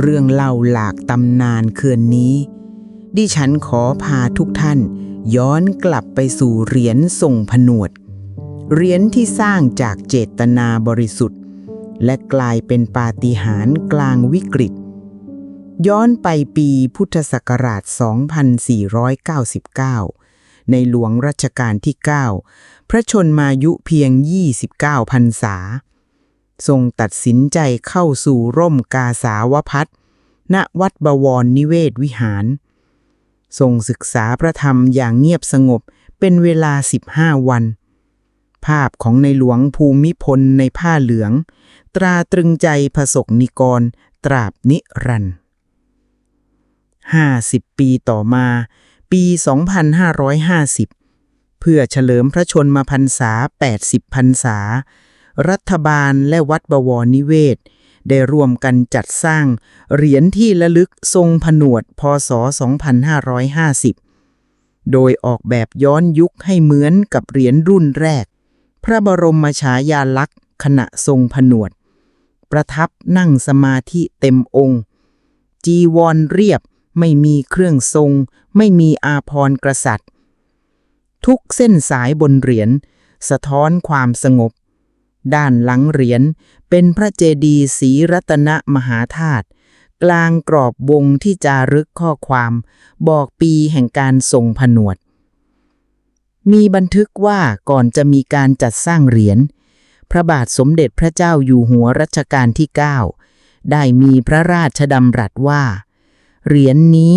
เรื่องเล่าหลากตำนานเคืนนี้ ดิฉันขอพาทุกท่าน ย้อนกลับไปสู่เหรียญทรงผนวด เหรียญที่สร้างจากเจตนาบริสุทธิ์ และกลายเป็นปาฏิหาริย์กลางวิกฤต ย้อนไปปีพุทธศักราช 2499 ในหลวงรัชกาลที่ 9 พระชนมายุเพียง 29พรรษา ทรงตัดสินใจเข้าสู่ร่มกาสาวพัฒน์ณวัดบวรนิเวศวิหาร ทรงศึกษาพระธรรมอย่างเงียบสงบเป็นเวลา 15 วัน ภาพของในหลวงภูมิพลในผ้าเหลือง ตราตรึงใจพระสกนิกร ตราบนิรันดร์50ปีต่อมา ปี 2550 เพื่อเฉลิมพระชนมพรรษา 80 พรรษา รัฐบาลและวัดบวรนิเวศ ได้ร่วมกันจัดสร้าง เหรียญที่ระลึกทรงผนวด พศ 2550 โดยออกแบบย้อนยุคให้เหมือนกับเหรียญรุ่นแรก พระบรมฉายาลักษณ์ขณะทรงผนวด ประทับนั่งสมาธิเต็มองค์ จีวรเรียบไม่มีเครื่องทรง ไม่มีอาพรณ์กษัตริย์ ทุกเส้นสายบนเหรียญสะท้อนความสงบ ด้านหลังเหรียญเป็นพระเจดีย์ศรีรัตนมหาธาตุกลางกรอบวงที่จารึกข้อความ บอกปีแห่งการทรงผนวด มีบันทึกว่าก่อนจะมีการจัดสร้างเหรียญ พระบาทสมเด็จพระเจ้าอยู่หัวรัชกาลที่ 9 ได้มีพระราชดำรัสว่า เหรียญนนี้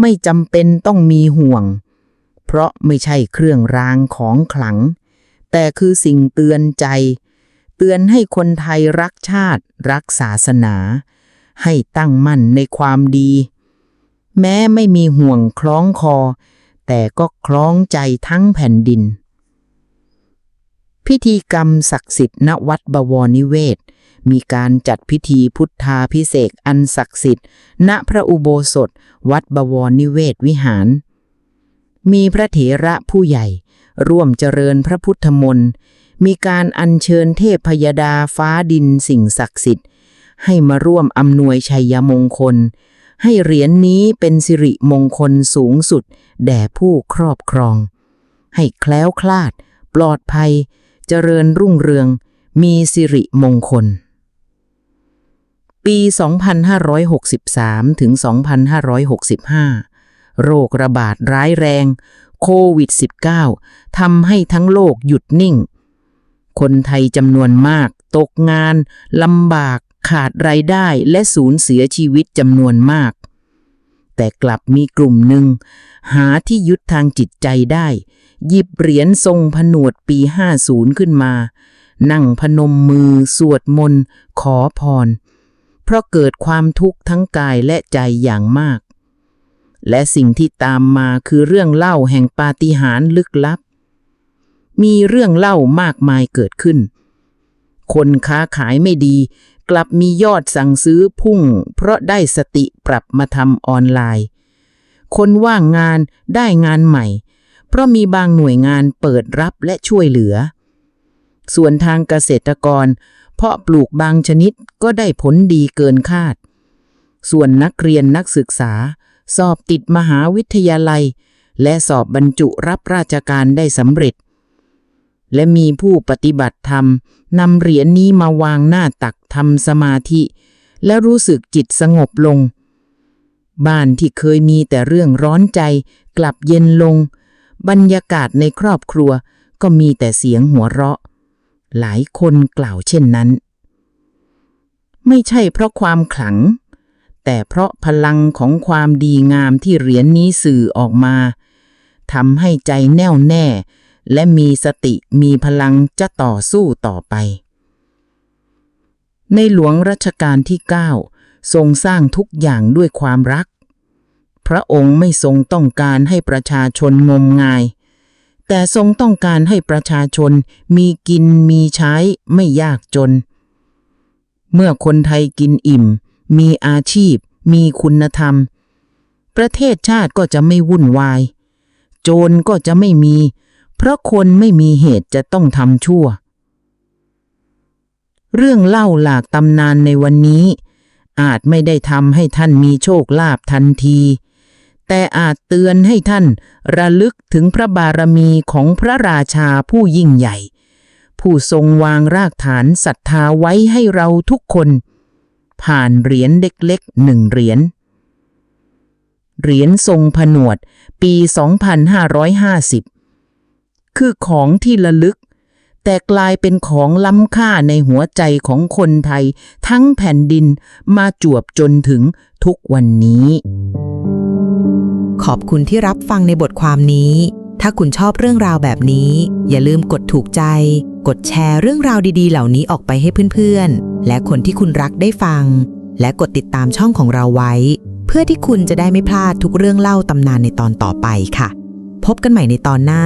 ไม่จำเป็นต้องมีห่วง เพราะไม่ใช่เครื่องรางของขลัง แต่คือสิ่งเตือนใจ เตือนให้คนไทยรักชาติ รักศาสนา ให้ตั้งมั่นในความดี แม้ไม่มีห่วงคล้องคอ แต่ก็คล้องใจทั้งแผ่นดิน พิธีกรรมศักดิ์สิทธิ์ณวัดบวรนิเวศ มีการจัดพิธีพุทธาพิเศษอันศักดิ์สิทธิ์ ณพระอุโบสถ วัดบวรนิเวศวิหาร มีพระเถระผู้ใหญ่ ร่วมเจริญพระพุทธมนต์ มีการอัญเชิญเทพพยดาฟ้าดินสิ่งศักดิ์สิทธิ์ ให้มาร่วมอำนวยชัยมงคล ให้เหรียญนนี้เป็นสิริมงคลสูงสุด แด่ผู้ครอบครอง ให้แคล้วคลาด ปลอดภัย เจริญรุ่งเรือง มีสิริมงคล ปี 2563 ถึง 2565 โรคระบาดร้ายแรงโควิด -19 ทำให้ทั้งโลกหยุดนิ่ง คนไทยจำนวนมาก ตกงานลำบากขาดรายได้และสูญเสียชีวิตจำนวนมาก แต่กลับมีกลุ่มหนึ่ง หาที่ยึดทางจิตใจได้ หยิบเหรียญทรงผนวดปี 50 ขึ้นมา นั่งพนมมือ สวดมนต์ ขอพร เพราะเกิดความทุกข์ทั้งกายและใจอย่างมาก และสิ่งที่ตามมาคือเรื่องเล่าแห่งปาฏิหาริย์ลึกลับ มีเรื่องเล่ามากมายเกิดขึ้น คนค้าขายไม่ดี กลับมียอดสั่งซื้อพุ่ง เพราะได้สติปรับมาทำออนไลน์ คนว่างงานได้งานใหม่ เพราะมีบางหน่วยงานเปิดรับและช่วยเหลือ ส่วนทางเกษตรกร เพาะปลูกบางชนิดก็ได้ผลดีเกินคาด ส่วนนักเรียนนักศึกษา สอบติดมหาวิทยาลัย และสอบบรรจุรับราชการได้สำเร็จ และมีผู้ปฏิบัติธรรมนำเหรียญนนี้มาวางหน้าตักทำสมาธิ และรู้สึกจิตสงบลง บ้านที่เคยมีแต่เรื่องร้อนใจกลับเย็นลง บรรยากาศในครอบครัวก็มีแต่เสียงหัวเราะ หลายคนกล่าวเช่นนั้น ไม่ใช่เพราะความขลัง แต่เพราะพลังของความดีงามที่เหรียญนนี้สื่อออกมาทำให้ใจแน่วแน่ และมีสติมีพลังจะต่อสู้ต่อไป ในหลวงรัชกาลที่ 9 ทรงสร้างทุกอย่างด้วยความรัก พระองค์ไม่ทรงต้องการให้ประชาชนงมงาย แต่ทรงต้องการให้ประชาชนมีกินมีใช้ไม่ยากจน เมื่อคนไทยกินอิ่ม มีอาชีพ มีคุณธรรม ประเทศชาติก็จะไม่วุ่นวาย โจรก็จะไม่มี เพราะคนไม่มีเหตุจะต้องทำชั่ว เรื่องเล่าหลากตำนานในวันนี้ อาจไม่ได้ทำให้ท่านมีโชคลาภทันที แต่อาจเตือนให้ท่านระลึกถึงพระบารมีของพระราชาผู้ยิ่งใหญ่ ผู้ทรงวางรากฐานศรัทธาไว้ให้เราทุกคน ผ่านเหรียญเล็กๆหนึ่งเหรียญเหรียญทรงผนวดปี 2550 คือของที่ระลึก แต่กลายเป็นของล้ำค่าในหัวใจของคนไทย ทั้งแผ่นดินมาจวบจนถึงทุกวันนี้ ขอบคุณที่รับฟังในบทความนี้ ถ้าคุณชอบเรื่องราวแบบนี้ อย่าลืมกดถูกใจ กดแชร์เรื่องราวดีๆ เหล่านี้ออกไปให้เพื่อนๆ และคนที่คุณรักได้ฟัง และกดติดตามช่องของเราไว้ เพื่อที่คุณจะได้ไม่พลาดทุกเรื่องเล่าตำนานในตอนต่อไปค่ะ พบกันใหม่ในตอนหน้า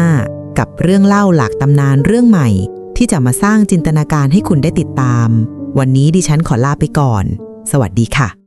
กับเรื่องเล่าหลากตำนานเรื่องใหม่ ที่จะมาสร้างจินตนาการให้คุณได้ติดตาม วันนี้ดิฉันขอลาไปก่อน สวัสดีค่ะ「